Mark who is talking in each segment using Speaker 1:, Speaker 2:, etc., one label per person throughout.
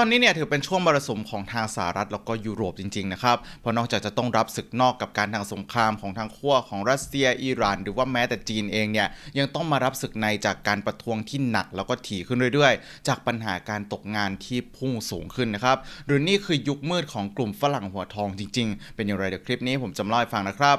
Speaker 1: อนนี้เนี่ยถือเป็นช่วงมรสุมของทางสหรัฐแล้วก็ยุโรปจริงๆนะครับ เพราะนอกจากจะต้องรับศึกนอกกับการทางสงครามของทางขั้วของรัสเซียอิหร่าน หรือว่าแม้แต่จีนเองเนี่ยยังต้องมารับศึกในจากการประท้วงที่หนักแล้วก็ถี่ขึ้นเรื่อยๆ จากปัญหาการตกงานที่พุ่งสูงขึ้นนะครับ หรือนี่คือยุคมืดของกลุ่มฝรั่งหัวทองจริงๆ เป็นอย่างไรเดี๋ยวคลิปนี้ผมจะเล่าให้ฟังนะครับ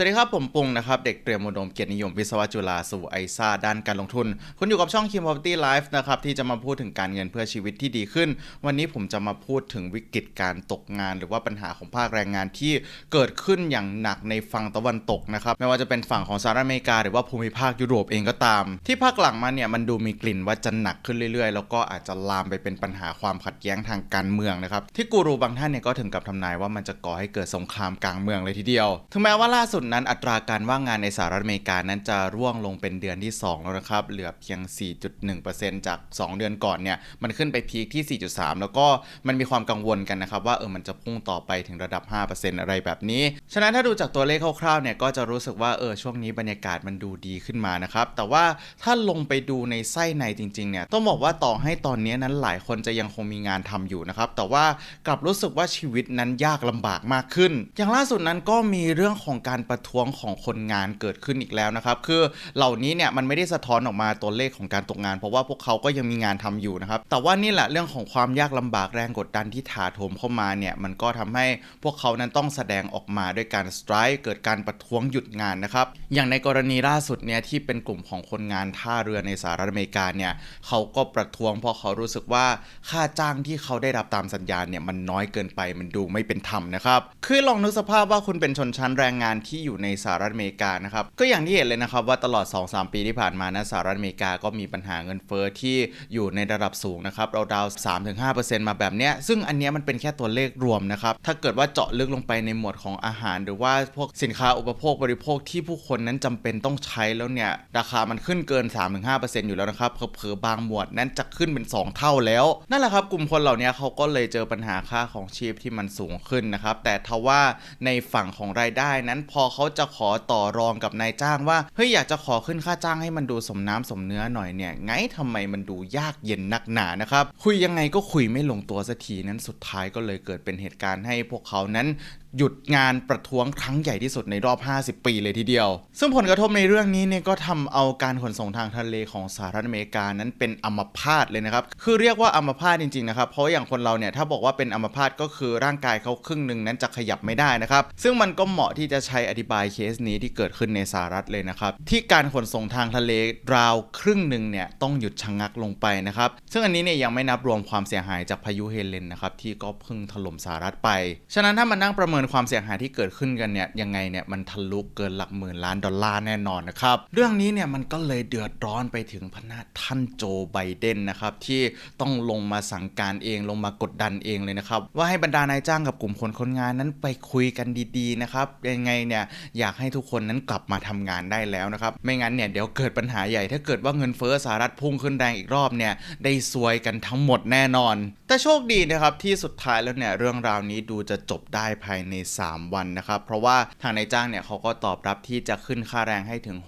Speaker 1: สวัสดีครับ ผมปุงนะครับ เด็กเตรียมอุดมเกียรตินิยมวิศวะจุฬาสู่ไอซ่าด้านการลงทุน คุณอยู่กับช่อง Kim Property Life นะครับ ที่จะมาพูดถึงการเงินเพื่อชีวิตที่ดีขึ้น วันนี้ผมจะมาพูดถึงวิกฤตการตกงาน หรือว่าปัญหาของภาคแรงงานที่เกิดขึ้นอย่างหนักในฝั่งตะวันตกนะครับไม่ว่าจะเป็นฝั่งของสหรัฐอเมริกา หรือว่าภูมิภาคยุโรปเองก็ตาม ที่ภาคหลังมาเนี่ยมันดูมีกลิ่นว่าจะหนักขึ้นเรื่อยๆ แล้วก็อาจจะลามไปเป็นปัญหาความขัดแย้งทางการเมืองนะครับที่กูรูบางท่านเนี่ยก็ถึงกับทำนายว่ามันจะก่อให้เกิดสงครามกลางเมืองเลยทีเดียว ถึงแม้ว่าล่าสุดนั้นอัตราการว่างงานในสหรัฐอเมริกานั้นจะร่วงลงเป็นเดือนที่ 2 แล้วนะครับ เหลือเพียง 4.1%จาก 2 เดือนก่อนเนี่ย มันขึ้นไปพีคที่ 4.3 แล้วก็มันมีความกังวลกันนะครับ ว่าเออมันจะพุ่งต่อไปถึงระดับ 5%อะไรแบบนี้ ฉะนั้นถ้าดูจากตัวเลขคร่าวๆเนี่ยก็จะรู้สึกว่าเออช่วงนี้บรรยากาศมันดูดีขึ้นมานะครับ แต่ว่าถ้าลงไปดูในไส้ในจริงๆเนี่ยต้องบอกว่าต่อให้ตอนนี้นั้นหลายคนจะยังคงมีงานทำอยู่นะครับ แต่ว่ากลับรู้สึกว่าชีวิตนั้นยากลำบากมากขึ้น อย่างล่าสุดนั้นก็มีเรื่องของการประท้วงของคนงานเกิดขึ้นอีกแล้วนะครับ คือเหล่านี้เนี่ยมันไม่ได้สะท้อนออกมาตัวเลขของการตกงาน เพราะว่าพวกเขาก็ยังมีงานทำอยู่นะครับ แต่ว่านี่แหละเรื่องของความยากลำบากแรงกดดันที่ถาโถมเข้ามาเนี่ยมันก็ทำให้พวกเขานั้นต้องแสดงออกมาด้วยการสไตร์เกิดการประท้วงหยุดงานนะครับ อย่างในกรณีล่าสุดเนี่ยที่เป็นกลุ่มของคนงานท่าเรือในสหรัฐอเมริกาเนี่ยเขาก็ประท้วงเพราะเขารู้สึกว่าค่าจ้างที่เขาได้รับตามสัญญาเนี่ยมันน้อยเกินไปมันดูไม่เป็นธรรมนะครับ คือลองนึกสภาพว่าคุณเป็นชนชั้นแรงงานที่อยู่ในสหรัฐอเมริกานะครับก็อย่างที่เห็นเลยนะครับว่าตลอด 2-3 ปีที่ผ่านมานะสหรัฐอเมริกาก็มีปัญหาเงินเฟ้อที่อยู่ในระดับสูงนะครับราวๆ3-5%มาแบบเนี้ยซึ่งอันเนี้ยมันเป็นแค่ตัวเลขรวมนะครับถ้าเกิดว่าเจาะลึกลงไปในหมวดของอาหาร หรือว่าพวกสินค้าอุปโภคบริโภคที่ผู้คนนั้นจำเป็นต้องใช้แล้วเนี่ยราคามันขึ้นเกิน 3-5%อยู่แล้วนะครับเผลอๆบางหมวดนั้นจะขึ้นเป็น 2 เท่าแล้ว นั่นแหละครับกลุ่มคนเหล่านี้เขาก็เลยเจอปัญหาค่าของชีพที่มันสูงขึ้นนะครับแต่ทว่าในฝั่งของรายได้นั้นพอเขาจะขอต่อรองกับนายจ้างว่าเฮ้ยอยากจะขอขึ้นค่าจ้างให้มันดูสมน้ำสมเนื้อหน่อยเนี่ยไงทำไมมันดูยากเย็นนักหนานะครับคุยยังไงก็คุยไม่ลงตัวสักทีนั้นสุดท้ายก็เลยเกิดเป็นเหตุการณ์ให้พวกเขานั้นหยุดงานประท้วงครั้งใหญ่ที่สุดในรอบ 50 ปีเลยทีเดียว ซึ่งผลกระทบในเรื่องนี้เนี่ยก็ทำเอาการขนส่งทางทะเลของสหรัฐอเมริกานั้นเป็นอัมพาตเลยนะครับ คือเรียกว่าอัมพาตจริงๆนะครับ เพราะอย่างคนเราเนี่ยถ้าบอกว่าเป็นอัมพาตก็คือร่างกายเขาครึ่งหนึ่งนั้นจะขยับไม่ได้นะครับ ซึ่งมันก็เหมาะที่จะใช้อธิบายเคสนี้ที่เกิดขึ้นในสหรัฐเลยนะครับ ที่การขนส่งทางทะเลราวครึ่งหนึ่งเนี่ยต้องหยุดชะงักลงไปนะครับ ซึ่งอันนี้เนี่ยยังไม่นับรวมความเสียหายจากพายุเฮเลนนะครับที่ก็เพิ่งถล่มสหรัฐไป ฉะนั้นถ้ามันนั่งประเมินความเสียหายที่เกิดขึ้นกันเนี่ยยังไงเนี่ยมันทะลุเกินหลักหมื่นล้านดอลลาร์แน่นอนนะครับเรื่องนี้เนี่ยมันก็เลยเดือดร้อนไปถึงพนักท่านโจไบเดนนะครับที่ต้องลงมาสั่งการเองลงมากดดันเองเลยนะครับว่าให้บรรดานายจ้างกับกลุ่มคนคนงานนั้นไปคุยกันดีๆนะครับยังไงเนี่ยอยากให้ทุกคนนั้นกลับมาทำงานได้แล้วนะครับไม่งั้นเนี่ยเดี๋ยวเกิดปัญหาใหญ่ถ้าเกิดว่าเงินเฟ้อสหรัฐพุ่งขึ้นแรงอีกรอบเนี่ยได้ซวยกันทั้งหมดแน่นอน แต่โชคดีนะครับที่สุดท้ายแล้วเนี่ยเรื่องราวนี้ดูจะจบได้ภายในใน 3 วันนะครับ เพราะว่าทางนายจ้างเนี่ยเขาก็ตอบรับที่จะขึ้นค่าแรงให้ถึง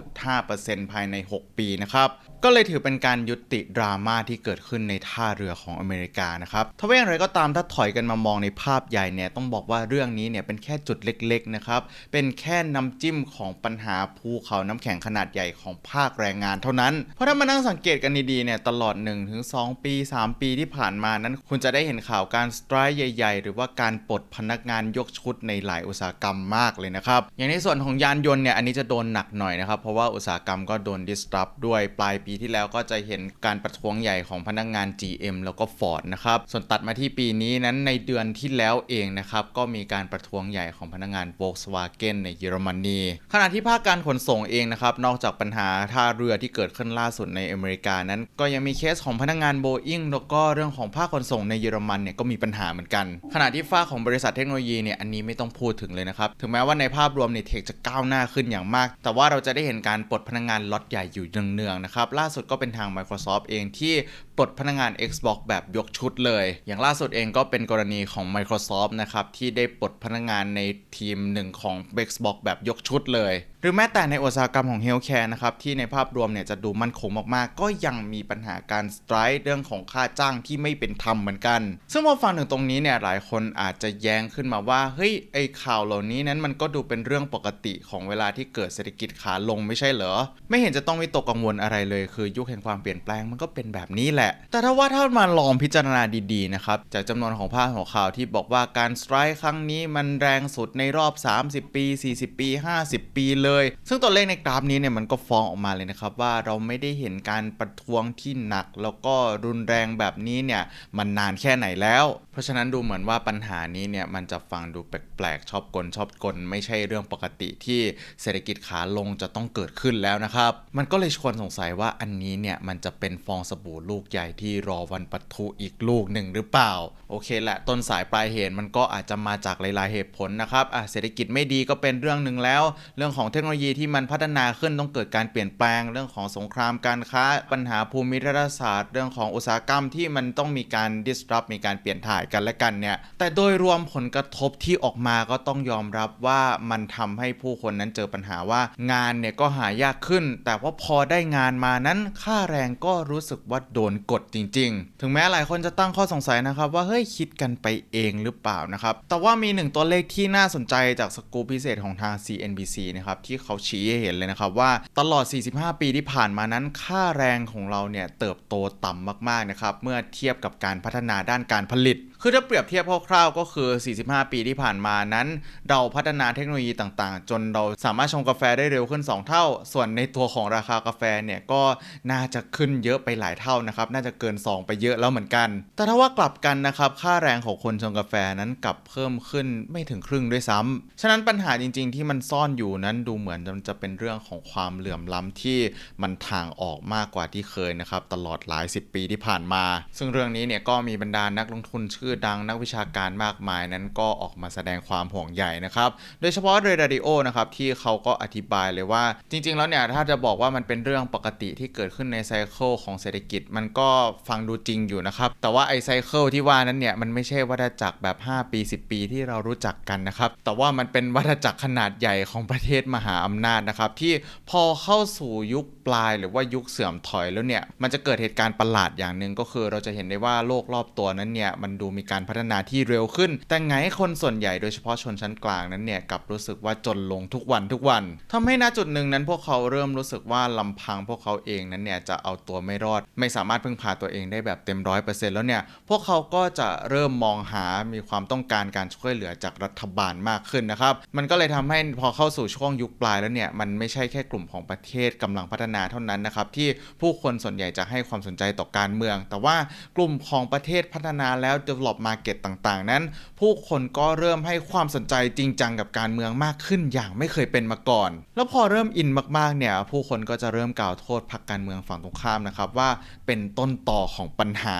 Speaker 1: 61.5%ภายใน 6 ปีนะครับก็เลยถือเป็นการยุติดราม่าที่เกิดขึ้นในท่าเรือของอเมริกานะครับถ้าว่าอย่างไรก็ตามถ้าถอยกันมามองในภาพใหญ่เนี่ยต้องบอกว่าเรื่องนี้เนี่ยเป็นแค่จุดเล็กๆนะครับ เป็นแค่น้ำจิ้มของปัญหาภูเขาน้ำแข็งขนาดใหญ่ของภาคแรงงานเท่านั้น เพราะถ้ามานั่งสังเกตกันดีๆเนี่ยตลอด 1-2 ปี 3 ปีที่ผ่านมานั้น คุณจะได้เห็นข่าวการสไตร์ใหญ่ ๆ หรือว่าการปลดพนักงานยกชุดในหลายอุตสาหกรรมมากเลยนะครับอย่างในส่วนของยานยนต์เนี่ยอันนี้จะโดนหนักหน่อยนะครับเพราะว่าอุตสาหกรรมก็โดน disrupt ด้วยปลายปีที่แล้วก็จะเห็นการประท้วงใหญ่ของพนักงาน GM แล้วก็ Ford นะครับส่วนตัดมาที่ปีนี้นั้นในเดือนที่แล้วเองนะครับก็มีการประท้วงใหญ่ของพนักงาน Volkswagen ในเยอรมนีขณะที่ภาคการขนส่งเองนะครับนอกจากปัญหาท่าเรือที่เกิดขึ้นล่าสุดในอเมริกานั้น ก็ยังมีเคสของพนักงาน Boeing แล้วก็เรื่องของภาคขนส่งในเยอรมันเนี่ยก็มีปัญหาเหมือนกัน ขณะที่ฝ้าของบริษัทเทคโนโลยีเนี่ยอันนี้ไม่ต้องพูดถึงเลยนะครับถึงแม้ว่าในภาพรวมเนี่ยเทคจะก้าวหน้าขึ้นอย่างมาก แต่ว่าเราจะได้เห็นการปลดพนักงานล็อตใหญ่อยู่เนืองๆนะครับล่าสุดก็เป็นทาง Microsoft เองที่ปลดพนักงาน Xbox แบบยกชุดเลย อย่างล่าสุดเองก็เป็นกรณีของ Microsoft นะครับ ที่ได้ปลดพนักงานในทีมหนึ่งของ Xbox แบบยกชุดเลย หรือแม้แต่ในอุตสาหกรรมของ Healthcare นะครับ ที่ในภาพรวมเนี่ยจะดูมั่นคงมากๆ ก็ยังมีปัญหาการสไตร์เรื่องของค่าจ้างที่ไม่เป็นธรรมเหมือนกัน ซึ่งพอฟังถึงตรงนี้เนี่ยหลายคนอาจจะแย้งขึ้นมาว่าเฮ้ยไอข่าวเหล่านี้นั้นมันก็ดูเป็นเรื่องปกติของเวลาที่เกิดเศรษฐกิจขาลงไม่ใช่เหรอไม่เห็นจะต้องวิตกกังวลอะไรเลยคือยุคแห่งความเปลี่ยนแปลงมันก็เป็นแบบนี้แหละ แต่ถ้าว่าถ้ามาลองพิจารณาดีๆนะครับ จากจำนวนของภาพหัวข่าวที่บอกว่าการสไตร์ครั้งนี้มันแรงสุดในรอบ 30 ปี 40 ปี 50 ปีเลย ซึ่งตัวเลขในกราฟนี้เนี่ยมันก็ฟ้องออกมาเลยนะครับว่าเราไม่ได้เห็นการประท้วงที่หนัก แล้วก็รุนแรงแบบนี้เนี่ยมันนานแค่ไหนแล้ว เพราะฉะนั้นดูเหมือนว่าปัญหานี้เนี่ยมันจะฟังดูแปลกๆชอบกลชอบกล ไม่ใช่เรื่องปกติที่เศรษฐกิจขาลงจะต้องเกิดขึ้นแล้วนะครับ มันก็เลยชวนสงสัยว่าอันนี้เนี่ยมันจะเป็นฟองสบู่ลูกใหญ่ที่รอวันปะทุอีกลูกหนึ่งหรือเปล่า โอเคแหละต้นสายปลายเหตุมันก็อาจจะมาจากหลาย ๆ เหตุผลนะครับอะเศรษฐกิจไม่ดีก็เป็นเรื่องหนึ่งแล้ว เรื่องของเทคโนโลยีที่มันพัฒนาขึ้นต้องเกิดการเปลี่ยนแปลง เรื่องของสงครามการค้า ปัญหาภูมิรัฐศาสตร์ เรื่องของอุตสาหกรรมที่มันต้องมีการ disrupt มีการเปลี่ยนถ่ายกันและกันเนี่ยแต่โดยรวมผลกระทบที่ออกมาก็ต้องยอมรับว่ามันทำให้ผู้คนนั้นเจอปัญหาว่างานเนี่ยก็หายากขึ้น แต่ว่าพอได้งานมานั้นั้นค่าแรงก็รู้สึกว่าโดนกดจริง ๆ ถึงแม้หลายคนจะตั้งข้อสงสัยนะครับว่าเฮ้ยคิดกันไปเองหรือเปล่านะครับ แต่ว่ามีหนึ่งตัวเลขที่น่าสนใจจากสกูปพิเศษของทาง CNBC นะครับที่เขาชี้ให้เห็นเลยนะครับว่าตลอด 45 ปีที่ผ่านมานั้นค่าแรงของเราเนี่ยเติบโตต่ำมากๆนะครับเมื่อเทียบกับการพัฒนาด้านการผลิต คือถ้าเปรียบเทียบคร่าวๆก็คือ 45 ปีที่ผ่านมานั้น เราพัฒนาเทคโนโลยีต่างๆ จนเราสามารถชงกาแฟได้เร็วขึ้น 2 เท่า ส่วนในตัวของราคากาแฟเนี่ยก็น่าจะขึ้นเยอะไปหลายเท่านะครับ น่าจะเกิน 2 ไปเยอะแล้วเหมือนกัน แต่ถ้าว่ากลับกันนะครับค่าแรงของคนชงกาแฟนั้นกลับเพิ่มขึ้นไม่ถึงครึ่งด้วยซ้ำฉะนั้นปัญหาจริง ๆ ที่มันซ่อนอยู่นั้นดูเหมือนมันจะเป็นเรื่องของความเหลื่อมล้ำที่มันทางออกมากกว่าที่เคยนะครับตลอดหลาย 10 ปีที่ผ่านมา ซึ่งเรื่องนี้เนี่ยก็มีบรรดานักลงทุนชื่อดังนักวิชาการมากมายนั้นก็ออกมาแสดงความห่วงใยนะครับ โดยเฉพาะเรดาริโอนะครับที่เขาก็อธิบายเลยว่า จริง ๆ แล้วเนี่ยถ้าจะบอกว่ามันเป็นเรื่องปกติที่เกิดขึ้นในไซเคิลของเศรษฐกิจ มันก็ฟังดูจริงอยู่นะครับ แต่ว่าไอไซเคิลที่ว่านั้นเนี่ย มันไม่ใช่วัฏจักรแบบ 5 ปี 10 ปีที่เรารู้จักกันนะครับ แต่ว่ามันเป็นวัฏจักรขนาดใหญ่ของประเทศมหาอำนาจนะครับ ที่พอเข้าสู่ยุคปลายหรือว่ายุคเสื่อมถอยแล้วเนี่ย มันจะเกิดเหตุการณ์ประหลาดอย่างหนึ่งก็คือ เราจะเห็นได้ว่าโลกรอบตัวนั้นเนี่ย มันดูมีการพัฒนาที่เร็วขึ้น แต่ไงคนส่วนใหญ่โดยเฉพาะชนชั้นกลางนั้นเนี่ยกลับรู้สึกว่าจนลงทุกวันทุกวันทำให้ณจุดหนึ่งนั้นพวกเขาเริ่มรู้สึกว่าลำพังพวกเขาเองนั้นเนี่ยจะเอาตัวไม่รอด ไม่สามารถพึ่งพาตัวเองได้แบบเต็มร้อยเปอร์เซ็นต์แล้วเนี่ยพวกเขาก็จะเริ่มมองหามีความต้องการการช่วยเหลือจากรัฐบาลมากขึ้นนะครับ มันก็เลยทำให้พอเข้าสู่ช่วงยุคปลายแล้วเนี่ยมันไม่ใช่แค่กลุ่มของประเทศกำลังพัฒนาเท่านั้นนะครับที่ผู้คนส่วนใหญ่จะให้ความสนใจต่อการเมือง แต่ว่ากลุ่มของประเทศพัฒนาแล้ว develop market ต่างๆ นั้น ผู้คนก็เริ่มให้ความสนใจจริงจังกับการเมืองมากขึ้นอย่างไม่เคยเป็นมาก่อน แล้วพอเริ่มอินมากๆเนี่ยผู้คนก็จะเริ่มกล่าวโทษพรรคการเมืองฝั่งตรงข้ามนะครับว่าเป็นต้นต่อของปัญหา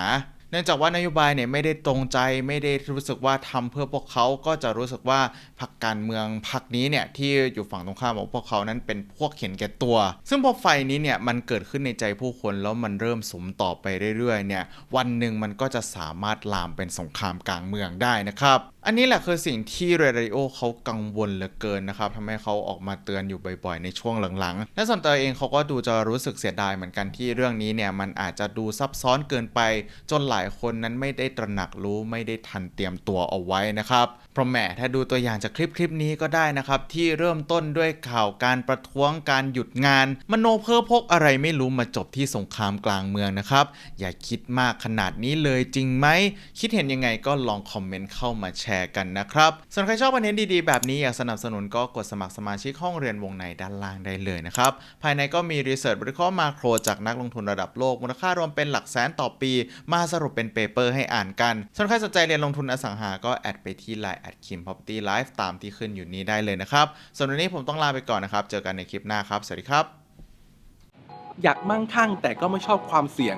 Speaker 1: เนื่องจากว่านโยบายเนี่ยไม่ได้ตรงใจไม่ได้รู้สึกว่าทำเพื่อพวกเขาก็จะรู้สึกว่าพรรคการเมืองพรรคนี้เนี่ยที่อยู่ฝั่งตรงข้ามของพวกเขานั้นเป็นพวกเห็นแก่ตัว ซึ่งพอไฟนี้เนี่ยมันเกิดขึ้นในใจผู้คนแล้วมันเริ่มสมต่อไปเรื่อยๆเนี่ยวันหนึ่งมันก็จะสามารถลามเป็นสงครามกลางเมืองได้นะครับ อันนี้แหละคือสิ่งที่เรดิโอเขากังวลเหลือเกินนะครับทำให้เขาออกมาเตือนอยู่บ่อยๆ ในช่วงหลังๆ และส่วนตัวเองเขาก็ดูจะรู้สึกเสียดายเหมือนกันที่เรื่องนี้เนี่ยมันอาจจะดูซับซ้อนเกินไป จนหลายคนนั้นไม่ได้ตระหนักรู้ไม่ได้ทันเตรียมตัวเอาไว้นะครับเพราะแหมถ้าดูตัวอย่างจากคลิปคลิปนี้ก็ได้นะครับที่เริ่มต้นด้วยข่าวการประท้วงการหยุดงาน มโนเพ้อพกอะไรไม่รู้มาจบที่สงครามกลางเมืองนะครับอย่าคิดมากขนาดนี้เลยจริงไหมคิดเห็นยังไงก็ลองคอมเมนต์เข้ามาแชร์กันนะครับส่วนใครชอบคอนเทนต์ดีๆ แบบนี้อยากสนับสนุนก็กดสมัครสมาชิกห้องเรียนวงในด้านล่างได้เลยนะครับภายในก็มีรีเสิร์ชวิคราะห์มาโครจากนักลงทุนระดับโลกมูลค่ารวมเป็นหลักแสนต่อปี มาสรุปเป็นเปเปอร์ให้อ่านกันส่วนใครสนใจเรียนลงทุนอสังหาก็แอดไปที่ Line แอดคิม property life ตามที่ขึ้นอยู่นี้ได้เลยนะครับส่วนวันนี้ผมต้องลาไปก่อนนะครับเจอกันในคลิปหน้าครับ สวัสดีครับ
Speaker 2: อยากมั่งคั่งแต่ก็ไม่ชอบความเสี่ยง